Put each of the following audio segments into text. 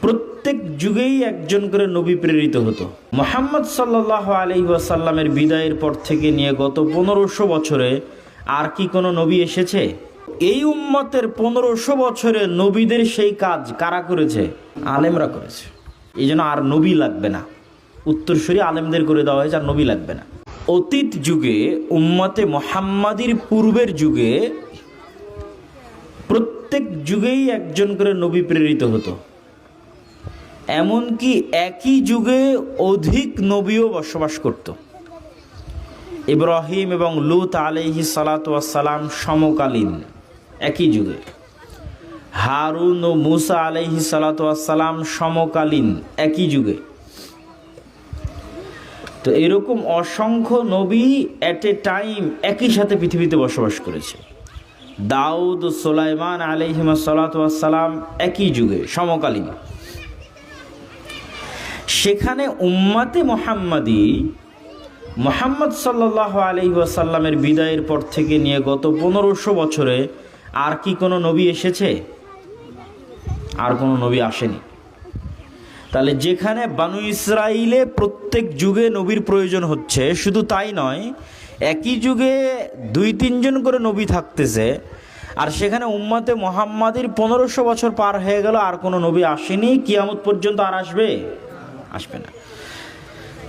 প্রত্যেক যুগেই একজন করে নবী প্রেরিত হতো। মোহাম্মদ সাল্লাহ আলি ওয়াসাল্লামের বিদায়ের পর থেকে নিয়ে গত পনেরোশো বছরে আর কি কোনো নবী এসেছে? এই উম্মতের পনেরোশো বছরে নবীদের সেই কাজ কারা করেছে? আলেমরা করেছে। এই জন্য আর নবী লাগবে না। উত্তরসূরি আলেমদের করে দেওয়া হয়েছে, আর নবী লাগবে না। অতীত যুগে, উম্মতে মোহাম্মাদির পূর্বের যুগে প্রত্যেক যুগেই একজন করে নবী প্রেরিত হতো। এমনকি একই যুগে অধিক নবীও বসবাস করত। ইব্রাহিম এবং লুত আলহি সালাতাম সমকালীন, একই যুগে। হারুন ও মুসা আলহি সালাতাম সমকালীন, একই যুগে। তো এরকম অসংখ্য নবী অ্যাট এ টাইম একই সাথে পৃথিবীতে বসবাস করেছে। দাউদ সোলাইমান আলহিমা সালাতাম একই যুগে, সমকালীন। সেখানে উম্মাতে মোহাম্মদী মোহাম্মদ সাল্লাহ আলহি ওয়াসাল্লামের বিদায়ের পর থেকে নিয়ে গত পনেরোশো বছরে আর কি কোনো নবী এসেছে? আর কোনো নবী আসেনি। তাহলে যেখানে বানু ইসরাইলে প্রত্যেক যুগে নবীর প্রয়োজন হচ্ছে, শুধু তাই নয়, একই যুগে দুই তিনজন করে নবী থাকতেছে, আর সেখানে উম্মাতে মোহাম্মাদির পনেরোশো বছর পার হয়ে গেল, আর কোনো নবী আসেনি, কিয়ামত পর্যন্ত আর আসবে? আসবে না।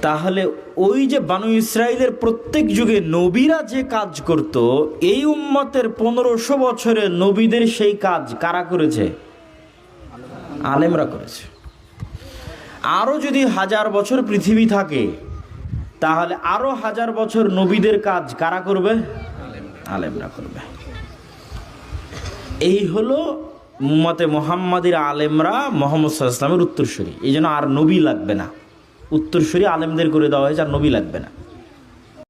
তাহলে ওই যে বানু ইসরায়েলের প্রত্যেক যুগে নবীরা যে কাজ করত, এই উম্মতের পনেরোশো বছরে নবীদের সেই কাজ কারা করেছে? আলেমরা করেছে। আরও যদি হাজার বছর পৃথিবী থাকে, তাহলে আরও হাজার বছর নবীদের কাজ কারা করবে? আলেমরা করবে। এই হলো উম্মতে মোহাম্মদের আলেমরা মোহাম্মদ সাল্লামের উত্তরসূরি। এই জন্য আর নবী লাগবে না। উত্তরসূরি আলেমদের করে দেওয়া হয়েছে আর নবী লাগবে না।